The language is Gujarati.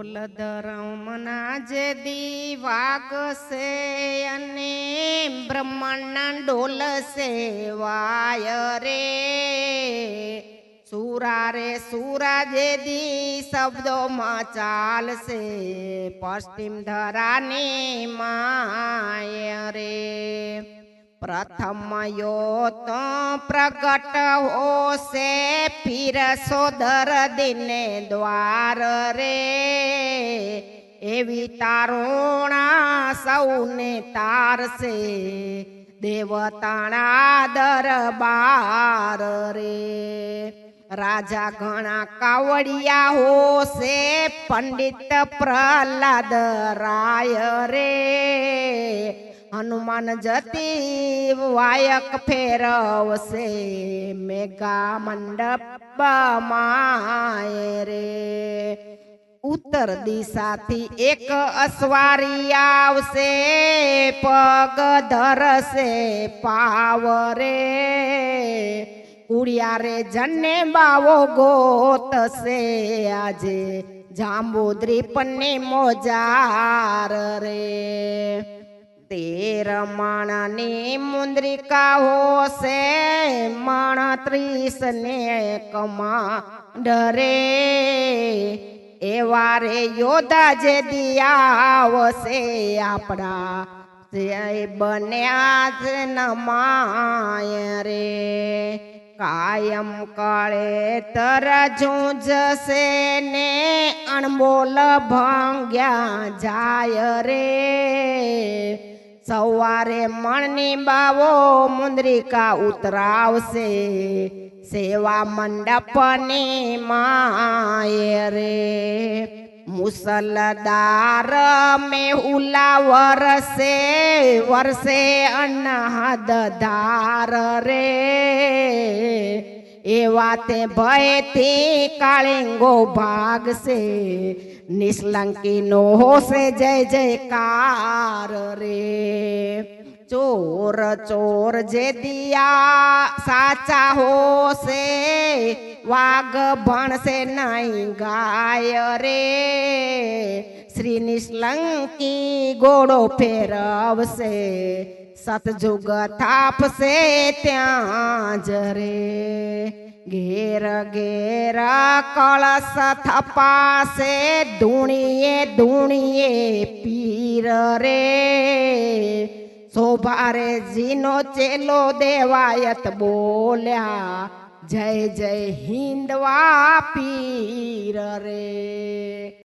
ઢોલ ધરમના જે દી વાગશે અને બ્રહ્માંડના ડોલ સેવાય રે. સુરા રે સુરા જે દી શબ્દોમાં ચાલશે, પશ્ચિમ ધરાની માય રે. પ્રથમ યોત પ્રગટ હોશે, ફિર સોદર દિને દ્વાર રે. એવી તારુણા સૌને તારશે દેવતાણા દરબાર રે. રાજા ઘણા કાવડિયા હોશે, પંડિત પ્રહલાદ રાય રે. હનુમાન જતી વાયક ફેરવશે, મેઘા મંડપ માય રે. ઉત્તર દિશાથી એક અસવારી આવશે પગ ધરશે પાવરે. ઉડિયા રે જને બાવો ગોતશે આજે જાંબુદ્રી પન્ને મોજાર રે. તે માણની મુદ્રિકા હોશે મણત્રીસ ને કમાન્ડરે. એવા રે યોધા જે દિયાવશે આપણા જય બન્યા જ નમાય રે કાયમ કાળે તર ઝૂંઝશે ને અણમોલ ભાંગ્યા જાય રે સવારે મણની બાવો મુંદ્રિકા ઉતરાવશે સેવા મંડપની માય રે મુસલદાર મેહુલા વરસે વરસે અન્નહદ ધાર રે એવા તે ભયથી કાળિંગો ભાગશે નિષ્લંકી નો હોશે જય જયકાર રે ચોર ચોર જે દિયા સાચા હોશે વાઘ ભણશે નહીં ગાય રે શ્રી નિષ્લંકી ઘોડો ફેરવશે સતજુગ થાપશે ત્યાં જ રે ઘેર ઘેર કળશ થપાશે ધૂણીએ ધૂણીએ પીર રે શોભારે જીનો ચેલો દેવાયત બોલ્યા જય જય હિન્દવા પીર રે.